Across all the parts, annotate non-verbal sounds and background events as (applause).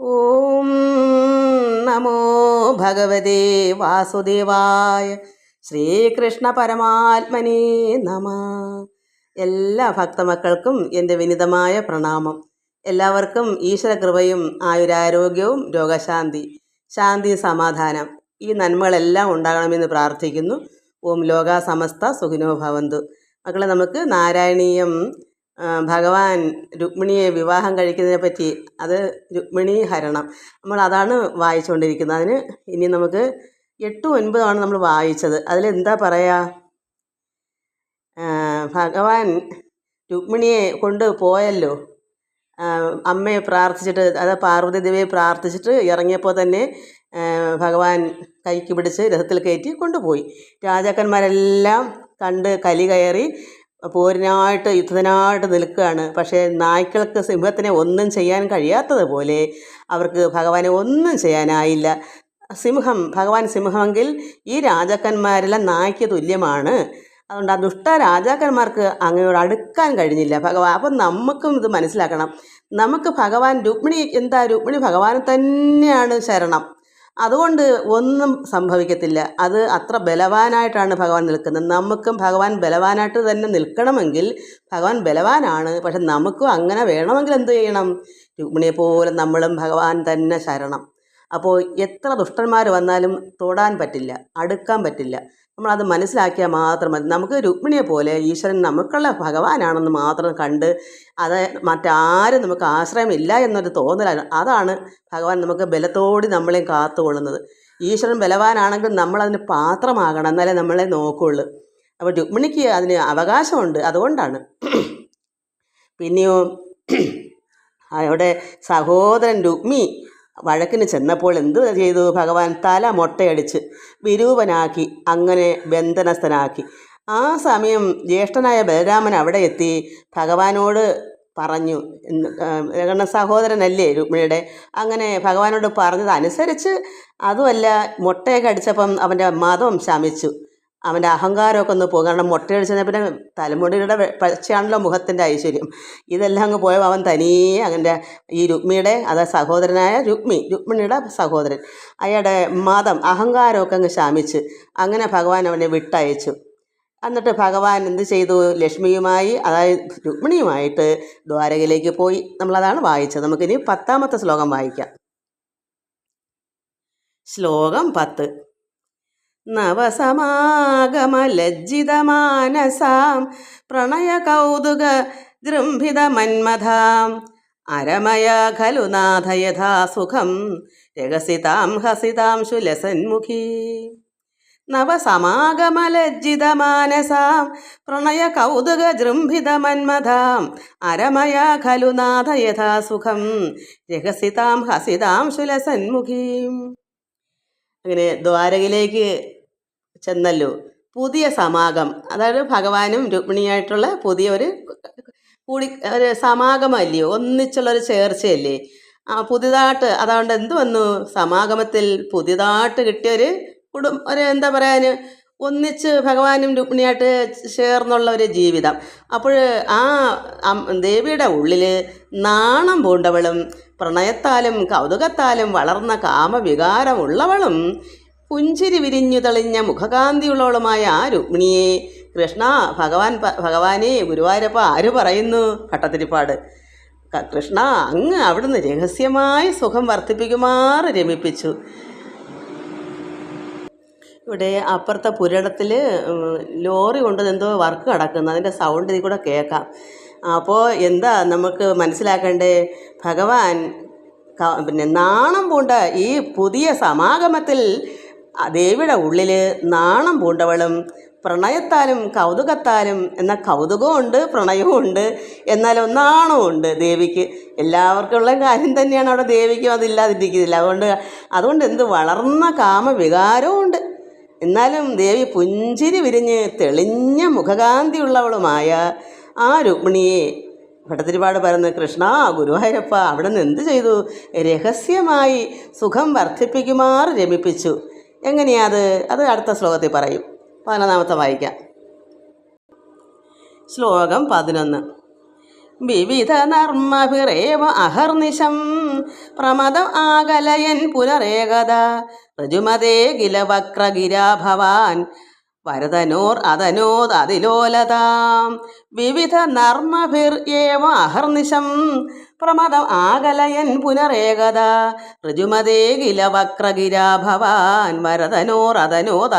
ഓം നമോ ഭഗവതേ വാസുദേവായ ശ്രീകൃഷ്ണ പരമാത്മനേ നമ. എല്ലാ ഭക്തമക്കൾക്കും എന്റെ വിനിതമായ പ്രണാമം. എല്ലാവർക്കും ഈശ്വരകൃപയും ആയുരാരോഗ്യവും രോഗശാന്തി ശാന്തി സമാധാനം ഈ നന്മകളെല്ലാം ഉണ്ടാകണമെന്ന് പ്രാർത്ഥിക്കുന്നു. ഓം ലോക സമസ്ത സുഖിനോ ഭവന്തു. മക്കളെ നമുക്ക് നാരായണീയം ഭഗവാൻ രുക്മിണിയെ വിവാഹം കഴിക്കുന്നതിനെ പറ്റി അത് രുക്മിണി ഹരണം. നമ്മൾ അതാണ് വായിച്ചുകൊണ്ടിരിക്കുന്നത്. അതിന് ഇനി നമുക്ക് എട്ടും ഒൻപതുമാണ് നമ്മൾ വായിച്ചത്. അതിലെന്താ പറയുക ഭഗവാൻ രുക്മിണിയെ കൊണ്ട് പോയല്ലോ. അമ്മയെ പ്രാർത്ഥിച്ചിട്ട് അത് പാർവതി ദേവിയെ പ്രാർത്ഥിച്ചിട്ട് ഇറങ്ങിയപ്പോൾ തന്നെ ഭഗവാൻ കൈക്ക് പിടിച്ച് രഥത്തിൽ കയറ്റി കൊണ്ടുപോയി. രാജാക്കന്മാരെല്ലാം കണ്ട് കലി കയറി പോരിനായിട്ട് യുദ്ധത്തിനായിട്ട് നിൽക്കുകയാണ്. പക്ഷേ നായ്ക്കൾക്ക് സിംഹത്തിനെ ഒന്നും ചെയ്യാൻ കഴിയാത്തതുപോലെ അവർക്ക് ഭഗവാനെ ഒന്നും ചെയ്യാനായില്ല. സിംഹം ഭഗവാൻ സിംഹമെങ്കിൽ ഈ രാജാക്കന്മാരെല്ലാം നായ്ക്ക് തുല്യമാണ്. അതുകൊണ്ട് ആ ദുഷ്ട രാജാക്കന്മാർക്ക് അങ്ങയോട് അടുക്കാൻ കഴിഞ്ഞില്ല. ഭഗവാൻ അപ്പം നമുക്കും ഇത് മനസ്സിലാക്കണം. നമുക്ക് ഭഗവാൻ രുക്മിണി എന്താ രുക്മിണി ഭഗവാൻ തന്നെയാണ് ശരണം. അതുകൊണ്ട് ഒന്നും സംഭവിക്കത്തില്ല. അത് അത്ര ബലവാനായിട്ടാണ് ഭഗവാൻ നിൽക്കുന്നത്. നമുക്കും ഭഗവാൻ ബലവാനായിട്ട് തന്നെ നിൽക്കണമെങ്കിൽ ഭഗവാൻ ബലവാനാണ്. പക്ഷെ നമുക്കും അങ്ങനെ വേണമെങ്കിൽ എന്ത് ചെയ്യണം? രുക്മിണിയെ പോലെ നമ്മളും ഭഗവാൻ തന്നെ ശരണം. അപ്പോൾ എത്ര ദുഷ്ടന്മാർ വന്നാലും തൊടാൻ പറ്റില്ല അടുക്കാൻ പറ്റില്ല. നമ്മളത് മനസ്സിലാക്കിയാൽ മാത്രം മതി. നമുക്ക് രുക്മിണിയെ പോലെ ഈശ്വരൻ നമുക്കുള്ള ഭഗവാനാണെന്ന് മാത്രം കണ്ട് അത് മറ്റാരും നമുക്ക് ആശ്രയമില്ല എന്നൊരു തോന്നലാണ് അതാണ് ഭഗവാൻ നമുക്ക് ബലത്തോടി നമ്മളെയും കാത്തുകൊള്ളുന്നത്. ഈശ്വരൻ ബലവാനാണെങ്കിൽ നമ്മളതിന് പാത്രമാകണം എന്നാലേ നമ്മളെ നോക്കുള്ളൂ. അപ്പോൾ രുക്മിണിക്ക് അതിന് അവകാശമുണ്ട്. അതുകൊണ്ടാണ്. പിന്നെയോ അവിടെ സഹോദരൻ രുക്മി വഴക്കിന് ചെന്നപ്പോൾ എന്ത് ചെയ്തു? ഭഗവാൻ തല മൊട്ടയടിച്ച് വിരൂപനാക്കി അങ്ങനെ ബന്ധനസ്ഥനാക്കി. ആ സമയം ജ്യേഷ്ഠനായ ബലരാമൻ അവിടെ എത്തി. ഭഗവാനോട് പറഞ്ഞു കാരണം സഹോദരനല്ലേ രുക്മിണിയുടെ? അങ്ങനെ ഭഗവാനോട് പറഞ്ഞതനുസരിച്ച് അതുമല്ല മുട്ടയൊക്കെ അടിച്ചപ്പം അവന്റെ മതം ശമിച്ചു. അവന്റെ അഹങ്കാരമൊക്കെ ഒന്ന് പോകും. കാരണം മുട്ടയടിച്ചതിനെ പിന്നെ തലമുടിയുടെ പച്ചയാണല്ലോ മുഖത്തിന്റെ ഐശ്വര്യം. ഇതെല്ലാം അങ്ങ് പോയപ്പോൾ അവൻ തനിയെ അങ്ങനെ ഈ രുക്മിയുടെ അതായത് സഹോദരനായ രുക്മി രുക്മിണിയുടെ സഹോദരൻ. അയാളുടെ മതം അഹങ്കാരമൊക്കെ അങ്ങ് ശാമിച്ച് അങ്ങനെ ഭഗവാൻ അവനെ വിട്ടയച്ചു. എന്നിട്ട് ഭഗവാൻ എന്ത് ചെയ്തു? ലക്ഷ്മിയുമായി അതായത് രുക്മിണിയുമായിട്ട് ദ്വാരകയിലേക്ക് പോയി. നമ്മളതാണ് വായിച്ചത്. നമുക്കിനി പത്താമത്തെ ശ്ലോകം വായിക്കാം. ശ്ലോകം പത്ത്. നവസമാഗമലജ്ജിതമാനസാം പ്രണയകൗതുക ദൃംഭിതമന്മഥാം. അരമയ ഖലു നാഥ യഥാസുഖം രഹസിതാം ഹസിതാം ശുലസന്മുഖി. നവസമാഗമലജ്ജിതമാനസാം പ്രണയകൗതുക ജൃംഭിതമന്മഥാം അരമയ ഖലു നാഥ യഥാസുഖം രഹസിതാം ഹസിതാം ശുലസന്മുഖീം. അങ്ങനെ ദ്വാരകയിലേക്ക് ചെന്നല്ലോ പുതിയ സമാഗം അതായത് ഭഗവാനും രുക്മിണിയായിട്ടുള്ള പുതിയ ഒരു കൂടി ഒരു സമാഗമല്ലയോ ഒന്നിച്ചുള്ളൊരു ചേർച്ചയല്ലേ? ആ പുതിയതായിട്ട് അതുകൊണ്ട് എന്ത് വന്നു? സമാഗമത്തിൽ പുതിയതായിട്ട് കിട്ടിയൊരു കുടും ഒരു എന്താ പറയാൻ ഒന്നിച്ച് ഭഗവാനും രുക്മിണിയായിട്ട് ചേർന്നുള്ള ഒരു ജീവിതം. അപ്പോൾ ആ ദേവിയുടെ ഉള്ളിൽ നാണം പൂണ്ടവളും പ്രണയത്താലും കൗതുകത്താലും വളർന്ന കാമവികാരമുള്ളവളും പുഞ്ചിരി വിരിഞ്ഞു തെളിഞ്ഞ മുഖകാന്തിയുള്ളവളുമായ ആ രുക്മിണിയെ കൃഷ്ണ ഭഗവാൻ ഭഗവാനെ ഗുരുവായൂരപ്പ ആര് പറയുന്നു? ഭട്ടത്തിരിപ്പാട് ക- കൃഷ്ണ അങ്ങ് അവിടുന്ന് രഹസ്യമായി സുഖം വർദ്ധിപ്പിക്കുമാറ് രമിപ്പിച്ചു. ഇവിടെ അപ്പുറത്തെ പുരടത്തിൽ ലോറി കൊണ്ട് എന്തോ വർക്ക് നടക്കുന്നു. അതിന്റെ സൗണ്ട് ഇതിൽ കൂടെ കേൾക്കാം. അപ്പോൾ എന്താ നമുക്ക് മനസ്സിലാക്കേണ്ടേ? ഭഗവാൻ പിന്നെ നാണം പൂണ്ട ഈ പുതിയ സമാഗമത്തിൽ ദേവിയുടെ ഉള്ളിൽ നാണം പൂണ്ടവളും പ്രണയത്താലും കൗതുകത്താലും എന്ന കൗതുകമുണ്ട് പ്രണയവുമുണ്ട് എന്നാലും നാണമുണ്ട് ദേവിക്ക്. എല്ലാവർക്കും ഉള്ള കാര്യം തന്നെയാണ് അവിടെ ദേവിക്കും അതില്ലാതിരിക്കുന്നില്ല അതുകൊണ്ട് അതുകൊണ്ട് എന്ത് വളർന്ന കാമവികാരവുമുണ്ട്. എന്നാലും ദേവി പുഞ്ചിരി വിരിഞ്ഞ് തെളിഞ്ഞ മുഖകാന്തിയുള്ളവളുമായ ആ രുക്മിണിയെ ഭട്ടതിരിപാട് പറയുന്നത് കൃഷ്ണ ഗുരുവായൂരപ്പ അവിടെ നിന്ന് എന്ത് ചെയ്തു? രഹസ്യമായി സുഖം വർദ്ധിപ്പിക്കുമാർ രമിപ്പിച്ചു. എങ്ങനെയാ അത്? അടുത്ത ശ്ലോകത്തിൽ പറയും. പതിനൊന്നാമത്തെ വായിക്കാം. ശ്ലോകം പതിനൊന്ന്. വിവിധ നർമ്മഭിറേവ അഹർനിശം പ്രമദം ആകലയൻ പുനരേകത. ഋജുമതേ കില വക്രഗിരാ ഭവാൻ വരതനോർ അതനോ അതിലോലതാം വിവിധ നർമ്മഭിർ ഏവ അഹർനിശം. പ്രമദം ആകലയൻ പുനരേകത. ഋജുമതേ കില വക്രഗിരാ ഭവാൻ വരതനോർ അതനോദ്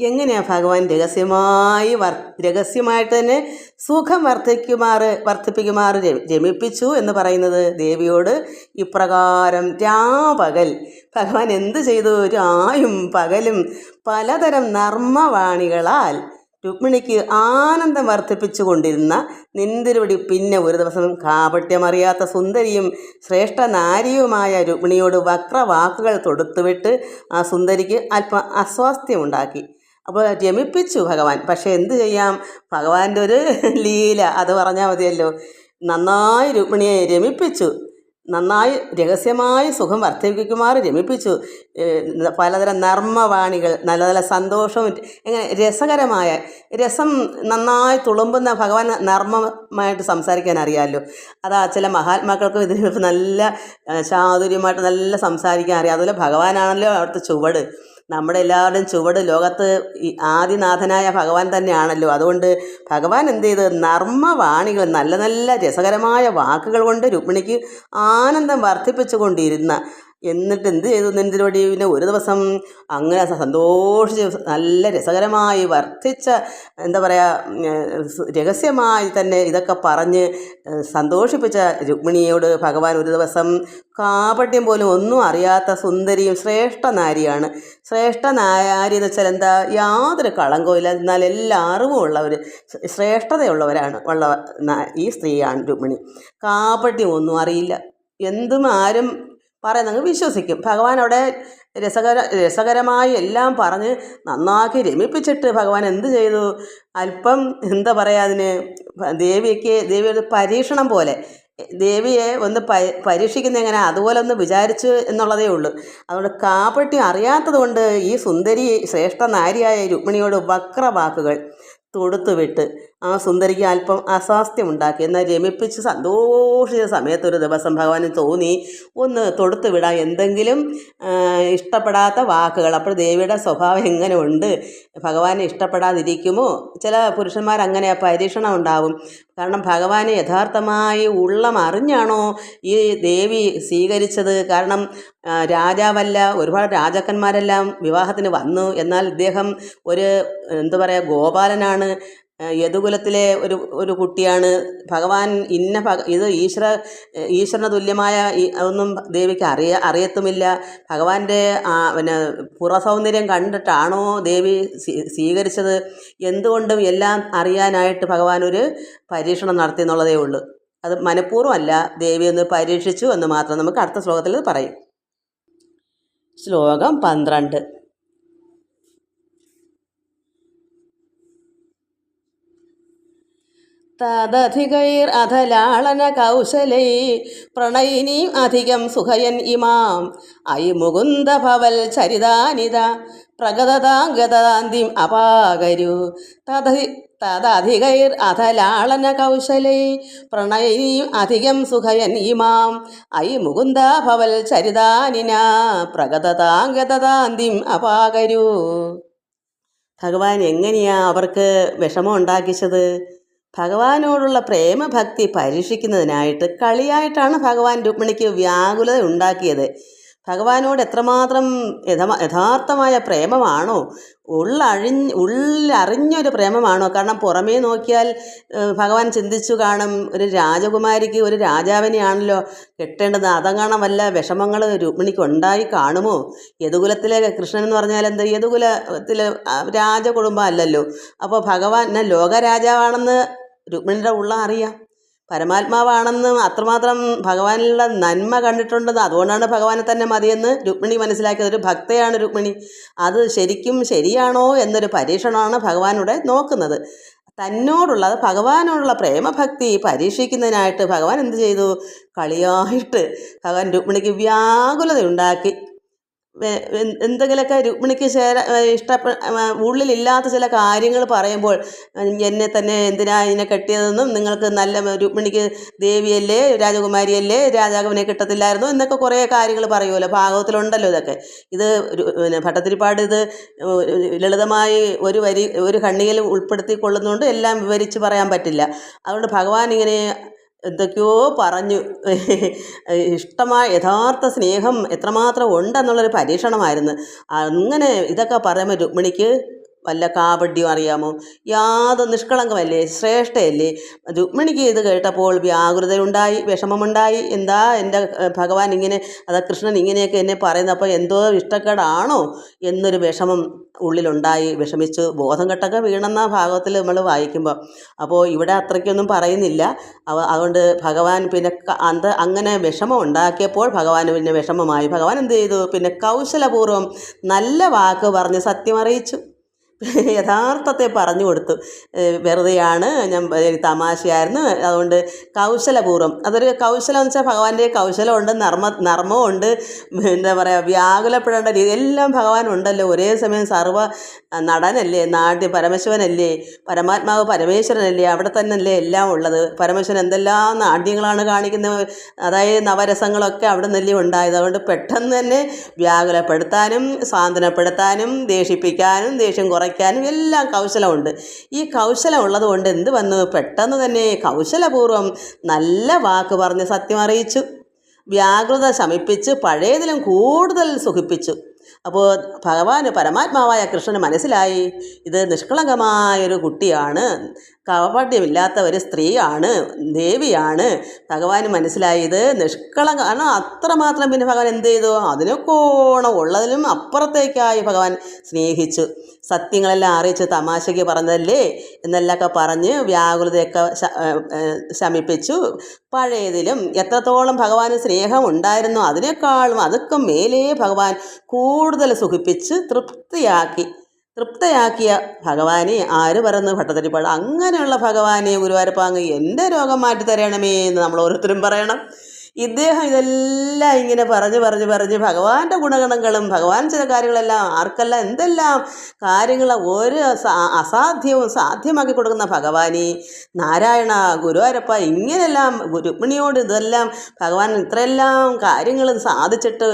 അതിലോലതാം എങ്ങനെയാ ഭഗവാൻ രഹസ്യമായി വർ രഹസ്യമായിട്ട് തന്നെ സുഖം വർദ്ധിക്കുമാറ് വർദ്ധിപ്പിക്കുമാറ് രമിപ്പിച്ചു എന്ന് പറയുന്നത് ദേവിയോട് ഇപ്രകാരം രാപകൽ ഭഗവാൻ എന്ത് ചെയ്തു? രായും പകലും പലതരം നർമ്മവാണികളാൽ രുക്മിണിക്ക് ആനന്ദം വർദ്ധിപ്പിച്ചു കൊണ്ടിരുന്ന നിന്തിരുവടി പിന്നെ ഒരു ദിവസം കാപട്യമറിയാത്ത സുന്ദരിയും ശ്രേഷ്ഠ നാരിയുമായ രുക്മിണിയോട് വക്രവാക്കുകൾ തൊടുത്തുവിട്ട് ആ സുന്ദരിക്ക് അല്പം അസ്വാസ്ഥ്യമുണ്ടാക്കി. അപ്പോൾ രമിപ്പിച്ചു ഭഗവാൻ. പക്ഷേ എന്ത് ചെയ്യാം? ഭഗവാന്റെ ഒരു (laughs) ലീല അത് പറഞ്ഞാൽ മതിയല്ലോ. നന്നായി രുക്മിണിയെ രമിപ്പിച്ചു. നന്നായി രഹസ്യമായി സുഖം വർദ്ധിപ്പിക്കുമാർ രമിപ്പിച്ചു. പലതരം നർമ്മവാണികൾ നല്ല നല്ല സന്തോഷം എങ്ങനെ രസകരമായ രസം നന്നായി തുളുമ്പുന്ന ഭഗവാൻ നർമ്മമായിട്ട് സംസാരിക്കാൻ അറിയാമല്ലോ. അതാ ചില മഹാത്മാക്കൾക്കും ഇതിന് നല്ല ചാതുര്യമായിട്ട് നല്ല സംസാരിക്കാൻ അറിയാം. അതുപോലെ ഭഗവാനാണല്ലോ അവിടുത്തെ ചുവട്. നമ്മുടെ എല്ലാവരുടെയും ചുവട് ലോകത്ത് ആദിനാഥനായ ഭഗവാൻ തന്നെയാണല്ലോ. അതുകൊണ്ട് ഭഗവാൻ എന്ത് ചെയ്ത്? നർമ്മവാണികൾ നല്ല നല്ല രസകരമായ വാക്കുകൾ കൊണ്ട് രുക്മിണിക്ക് ആനന്ദം വർദ്ധിപ്പിച്ചു കൊണ്ടിരുന്ന എന്നിട്ട് എന്ത് ചെയ്തു? നെന്തിരുവടി പിന്നെ ഒരു ദിവസം അങ്ങനെ സന്തോഷിച്ച് നല്ല രസകരമായി വർദ്ധിച്ച എന്താ പറയുക രഹസ്യമായി തന്നെ ഇതൊക്കെ പറഞ്ഞ് സന്തോഷിപ്പിച്ച രുക്മിണിയോട് ഭഗവാൻ ഒരു ദിവസം കാപട്യം പോലും ഒന്നും അറിയാത്ത സുന്ദരിയും ശ്രേഷ്ഠ നാരിയാണ്. ശ്രേഷ്ഠ നാരി എന്ന് വെച്ചാൽ എന്താ? യാതൊരു കളങ്കവും ഇല്ല. എന്നാൽ എല്ലാ അറിവും ഉള്ളവർ ശ്രേഷ്ഠതയുള്ളവരാണ് ഉള്ള ഈ സ്ത്രീയാണ് രുക്മിണി. കാപട്യം ഒന്നും അറിയില്ല. എന്തും ആരും പറയുന്നങ്ങ് വിശ്വസിക്കും. ഭഗവാൻ അവിടെ രസകര രസകരമായി എല്ലാം പറഞ്ഞ് നന്നാക്കി രമിപ്പിച്ചിട്ട് ഭഗവാൻ എന്ത് ചെയ്തു? അല്പം എന്താ പറയുക അതിന്? ദേവിക്ക് ദേവിയുടെ പരീക്ഷണം പോലെ. ദേവിയെ ഒന്ന് പ പരീക്ഷിക്കുന്ന എങ്ങനെ? അതുപോലെ ഒന്ന് വിചാരിച്ചു എന്നുള്ളതേ ഉള്ളൂ. അതുകൊണ്ട് കാപ്പട്ടി അറിയാത്തതുകൊണ്ട് ഈ സുന്ദരി ശ്രേഷ്ഠ നാരിയായ രുക്മിണിയോട് വക്രവാക്കുകൾ തൊടുത്തുവിട്ട് ആ സുന്ദരിക്ക് അല്പം അസ്വാസ്ഥ്യമുണ്ടാക്കി എന്നാൽ രമിപ്പിച്ച് സന്തോഷിച്ച സമയത്ത് ഒരു ദിവസം ഭഗവാന് തോന്നി ഒന്ന് തൊടുത്തു വിടാം. എന്തെങ്കിലും ഇഷ്ടപ്പെടാത്ത വാക്കുകൾ. അപ്പോൾ ദേവിയുടെ സ്വഭാവം എങ്ങനെ ഉണ്ട് ഭഗവാനെ ഇഷ്ടപ്പെടാതിരിക്കുമോ? ചില പുരുഷന്മാർ അങ്ങനെ പരീക്ഷണം ഉണ്ടാവും. കാരണം ഭഗവാനെ യഥാർത്ഥമായി ഉള്ളം അറിഞ്ഞാണോ ഈ ദേവി സ്വീകരിച്ചത്? കാരണം രാജാവല്ല ഒരുപാട് രാജാക്കന്മാരെല്ലാം വിവാഹത്തിന് വന്നു. എന്നാൽ ഇദ്ദേഹം ഒരു എന്താ പറയുക ഗോപാലനാണ്. യദുകുലത്തിലെ ഒരു ഒരു കുട്ടിയാണ്. ഭഗവാൻ ഇന്ന ഭഗ ഇത് ഈശ്വര ഈശ്വരന് തുല്യമായ ഒന്നും ദേവിക്ക് അറിയ അറിയത്തുമില്ല. ഭഗവാന്റെ പിന്നെ പുറസൗന്ദര്യം കണ്ടിട്ടാണോ ദേവി സ്വീ- സ്വീകരിച്ചത്? എന്തുകൊണ്ടും എല്ലാം അറിയാനായിട്ട് ഭഗവാൻ ഒരു പരീക്ഷണം നടത്തി എന്നുള്ളതേ ഉള്ളൂ. അത് മനഃപൂർവമല്ല ദേവി ഒന്ന് പരീക്ഷിച്ചു എന്ന് മാത്രം നമുക്ക് അടുത്ത ശ്ലോകത്തിൽ പറയും. ശ്ലോകം പന്ത്രണ്ട്. തദധികൈർ അധലാളന കൗശലൈ. പ്രണയിനീം അധികം സുഖയൻ ഇമാം. ഐ മുകുന്ദ ഭവൽ ചരിതാനിത. പ്രഗതതാംഗതാന്തിം അപാകരു. തദി തദധികൈർ അധലാളന കൗശലൈ. പ്രണയിനീം അധികം സുഖയൻ ഇമാം. ഐ മുകുന്ദ ഭവൽ ചരിതാനിന. പ്രഗതതാംഗതാന്തിം അപാകരു. ഭഗവാൻ എങ്ങനെയാണ് അവർക്ക് വിഷമം ഉണ്ടാക്കിച്ചത്? ഭഗവാനോടുള്ള പ്രേമഭക്തി പരീക്ഷിക്കുന്നതിനായിട്ട് കളിയായിട്ടാണ് ഭഗവാൻ രുക്മിണിക്ക് വ്യാകുലത ഉണ്ടാക്കിയത്. ഭഗവാനോട് എത്രമാത്രം യഥാർത്ഥമായ പ്രേമമാണോ ഉള്ളഴിഞ്ഞ് ഉള്ളറിഞ്ഞൊരു പ്രേമമാണോ കാരണം പുറമേ നോക്കിയാൽ ഭഗവാൻ ചിന്തിച്ചു കാണും ഒരു രാജകുമാരിക്ക് ഒരു രാജാവിനെയാണല്ലോ കെട്ടേണ്ടത് അതങ്ങാണം വല്ല വിഷമങ്ങൾ രുക്മിണിക്ക് ഉണ്ടായി കാണുമോ? യദുകുലത്തിലെ കൃഷ്ണൻ എന്ന് പറഞ്ഞാൽ എന്ത് യദുകുലത്തിലെ രാജകുടുംബം അല്ലല്ലോ. അപ്പോൾ ഭഗവാൻ ലോകരാജാവാണെന്ന് രുക്മിണിയുടെ ഉള്ള അറിയാം. പരമാത്മാവാണെന്ന് അത്രമാത്രം ഭഗവാനിലുള്ള നന്മ കണ്ടിട്ടുണ്ടെന്ന് അതുകൊണ്ടാണ് ഭഗവാനെ തന്നെ മതിയെന്ന് രുക്മിണി മനസ്സിലാക്കിയത്. ഒരു ഭക്തയാണ് രുക്മിണി. അത് ശരിക്കും ശരിയാണോ എന്നൊരു പരീക്ഷണമാണ് ഭഗവാനിവിടെ നോക്കുന്നത്. തന്നോടുള്ള അത് ഭഗവാനോടുള്ള പ്രേമഭക്തി പരീക്ഷിക്കുന്നതിനായിട്ട് ഭഗവാൻ എന്ത് ചെയ്തു? കളിയായിട്ട് ഭഗവാൻ രുക്മിണിക്ക് വ്യാകുലത ഉണ്ടാക്കി വെ- എൻ- എന്തെങ്കിലുമൊക്കെ രുക്മിണിക്ക് ചേര ഇഷ്ടപ്പെ ഉള്ളിലില്ലാത്ത ചില കാര്യങ്ങൾ പറയുമ്പോൾ എന്നെ തന്നെ എന്തിനാ ഇതിനെ കെട്ടിയതെന്നും നിങ്ങൾക്ക് നല്ല രുക്മിണിക്ക് ദേവിയല്ലേ രാജകുമാരിയല്ലേ രാജാവിനെ കിട്ടത്തില്ലായിരുന്നു എന്നൊക്കെ കുറേ കാര്യങ്ങൾ പറയുമല്ലോ. ഭാഗവത്തിലുണ്ടല്ലോ ഇതൊക്കെ. ഇത് പിന്നെ ഭട്ടത്തിരിപ്പാട് ഇത് ലളിതമായി ഒരു വരി ഒരു കണ്ണിയിൽ ഉൾപ്പെടുത്തിക്കൊള്ളുന്നതുകൊണ്ട് എല്ലാം വിവരിച്ച് പറയാൻ പറ്റില്ല. അതുകൊണ്ട് ഭഗവാൻ ഇങ്ങനെ എന്തൊക്കെയോ പറഞ്ഞു. ഇഷ്ടമായ യഥാർത്ഥ സ്നേഹം എത്രമാത്രം ഉണ്ടെന്നുള്ളൊരു പരീക്ഷണമായിരുന്നു. അങ്ങനെ ഇതൊക്കെ പറയുമ്പോൾ രുക്മിണിക്ക് വല്ല കാവഡ്യം അറിയാമോ? യാതൊരു നിഷ്കളങ്കമല്ലേ? ശ്രേഷ്ഠയല്ലേ? രുക്മിണിക്ക് ഇത് കേട്ടപ്പോൾ വ്യാകുലതയുണ്ടായി വിഷമമുണ്ടായി. എന്താ എന്റെ ഭഗവാൻ ഇങ്ങനെ അതാ കൃഷ്ണൻ ഇങ്ങനെയൊക്കെ എന്നെ പറയുന്നത് അപ്പോൾ എന്തോ ഇഷ്ടക്കേടാണോ? എന്നൊരു വിഷമം ഉള്ളിലുണ്ടായി. വിഷമിച്ചു ബോധം കെട്ടൊക്കെ വീണെന്ന ഭാഗത്തിൽ നമ്മൾ വായിക്കുമ്പോൾ. അപ്പോൾ ഇവിടെ അത്രയ്ക്കൊന്നും പറയുന്നില്ല. അതുകൊണ്ട് ഭഗവാൻ പിന്നെ അന്ത അങ്ങനെ വിഷമം ഉണ്ടാക്കിയപ്പോൾ ഭഗവാൻ പിന്നെ വിഷമമായി. ഭഗവാൻ എന്ത് ചെയ്തു? പിന്നെ കൗശലപൂർവം നല്ല വാക്ക് പറഞ്ഞ് സത്യം അറിയിച്ചു (laughs) യഥാർത്ഥത്തെ പറഞ്ഞു കൊടുത്തു. വെറുതെയാണ് ഞാൻ തമാശയായിരുന്നു. അതുകൊണ്ട് കൗശലപൂർവം അതൊരു കൗശലം എന്ന് വെച്ചാൽ ഭഗവാന്റെ കൗശലമുണ്ട് നർമ്മ നർമ്മമുണ്ട് എന്താ പറയുക വ്യാകുലപ്പെടേണ്ട രീതി എല്ലാം ഭഗവാൻ ഉണ്ടല്ലോ ഒരേ സമയം സർവ നടനല്ലേ നാട്യ പരമശിവനല്ലേ പരമാത്മാവ് പരമേശ്വരനല്ലേ അവിടെ തന്നെയല്ലേ എല്ലാം ഉള്ളത്. പരമേശ്വരൻ എന്തെല്ലാം നാട്യങ്ങളാണ് കാണിക്കുന്നത്. അതായത് നവരസങ്ങളൊക്കെ അവിടെ നിന്നല്ലേ ഉണ്ടായത്. അതുകൊണ്ട് പെട്ടെന്ന് തന്നെ വ്യാകുലപ്പെടുത്താനും സാന്ത്വനപ്പെടുത്താനും ദേഷിപ്പിക്കാനും ദേഷ്യം കുറയ്ക്കാനും എല്ലാം കൗശലമുണ്ട്. ഈ കൗശലം ഉള്ളത് കൊണ്ട് എന്ത് വന്നു? പെട്ടെന്ന് തന്നെ കൗശലപൂർവം നല്ല വാക്ക് പറഞ്ഞ് സത്യം അറിയിച്ചു. വ്യാകൃത ശമിപ്പിച്ച് പഴയതിലും കൂടുതൽ സുഖിപ്പിച്ചു. അപ്പോൾ ഭഗവാന് പരമാത്മാവായ കൃഷ്ണന് മനസ്സിലായി ഇത് നിഷ്കളങ്കമായൊരു കുട്ടിയാണ്. കപട്യമില്ലാത്ത ഒരു സ്ത്രീയാണ് ദേവിയാണ്. ഭഗവാന് മനസ്സിലായത് നിഷ്കളം കാരണം അത്രമാത്രം പിന്നെ ഭഗവാൻ എന്ത് ചെയ്തു? അതിനൊക്കോണം ഉള്ളതിലും അപ്പുറത്തേക്കായി ഭഗവാൻ സ്നേഹിച്ചു. സത്യങ്ങളെല്ലാം അറിയിച്ച് തമാശയ്ക്ക് പറഞ്ഞതല്ലേ? എന്നെല്ലൊക്കെ പറഞ്ഞ് വ്യാകുലതയൊക്കെ ശമിപ്പിച്ചു. പഴയതിലും എത്രത്തോളം ഭഗവാന് സ്നേഹം ഉണ്ടായിരുന്നു അതിനേക്കാളും അതൊക്കെ മേലേ ഭഗവാൻ കൂടുതൽ സുഖിപ്പിച്ച് തൃപ്തിയാക്കി. തൃപ്തയാക്കിയ ഭഗവാനെ ആര് പറന്ന് ഭട്ടതിരിപ്പാട്? അങ്ങനെയുള്ള ഭഗവാനെ ഗുരുവായൂരപ്പാങ്ങ് എന്റെ രോഗം മാറ്റി തരണമേ എന്ന് നമ്മൾ ഓരോരുത്തരും പറയണം. ഇദ്ദേഹം ഇതെല്ലാം ഇങ്ങനെ പറഞ്ഞ് പറഞ്ഞ് പറഞ്ഞ് ഭഗവാന്റെ ഗുണഗണങ്ങളും ഭഗവാൻ ചില കാര്യങ്ങളെല്ലാം ആർക്കെല്ലാം എന്തെല്ലാം കാര്യങ്ങൾ ഒരു അസാധ്യവും സാധ്യമാക്കി കൊടുക്കുന്ന ഭഗവാനെ നാരായണ ഗുരുവായൂരപ്പ ഇങ്ങനെല്ലാം രുക്മിണിയോട് ഇതെല്ലാം ഭഗവാൻ ഇത്രയെല്ലാം കാര്യങ്ങൾ സാധിച്ചിട്ട്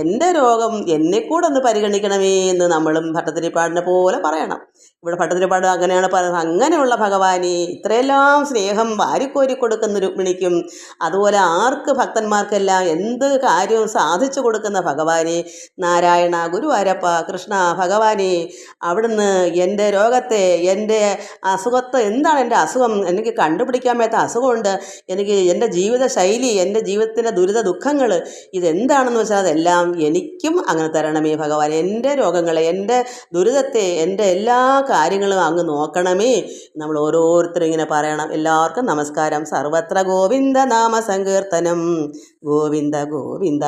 എന്റെ രോഗം എന്നെക്കൂടെ ഒന്ന് പരിഗണിക്കണമേ എന്ന് നമ്മളും ഭട്ടതിരിപ്പാടിനെ പോലെ പറയണം. ഇവിടെ ഭട്ടതിരിപ്പാട് അങ്ങനെയാണ് പറയുന്നത്. അങ്ങനെയുള്ള ഭഗവാനെ ഇത്രയെല്ലാം സ്നേഹം വാരിക്കോരി കൊടുക്കുന്ന രുക്മിണിക്കും അതുപോലെ ആർക്ക് ഭക്തന്മാർക്കെല്ലാം എന്ത് കാര്യവും സാധിച്ചു കൊടുക്കുന്ന ഭഗവാനെ നാരായണ ഗുരുവാരപ്പ കൃഷ്ണ ഭഗവാനെ അവിടുന്ന് എന്റെ രോഗത്തെ എന്റെ അസുഖത്തെ എന്താണ് എന്റെ അസുഖം? എനിക്ക് കണ്ടുപിടിക്കാൻ പറ്റാത്ത അസുഖമുണ്ട്. എനിക്ക് എന്റെ ജീവിത ശൈലി എന്റെ ജീവിതത്തിന്റെ ദുരിത ദുഃഖങ്ങൾ ഇതെന്താണെന്ന് വെച്ചാൽ അതെല്ലാം എനിക്കും അങ്ങനെ തരണമേ ഭഗവാൻ എന്റെ രോഗങ്ങളെ എന്റെ ദുരിതത്തെ എന്റെ എല്ലാ കാര്യങ്ങളും അങ്ങ് നോക്കണമേ. നമ്മൾ ഓരോരുത്തരും ഇങ്ങനെ പറയണം. എല്ലാവർക്കും നമസ്കാരം. സർവത്ര ഗോവിന്ദ നാമ സങ്കീർത്തനം. ഗോവിന്ദ ഗോവിന്ദ.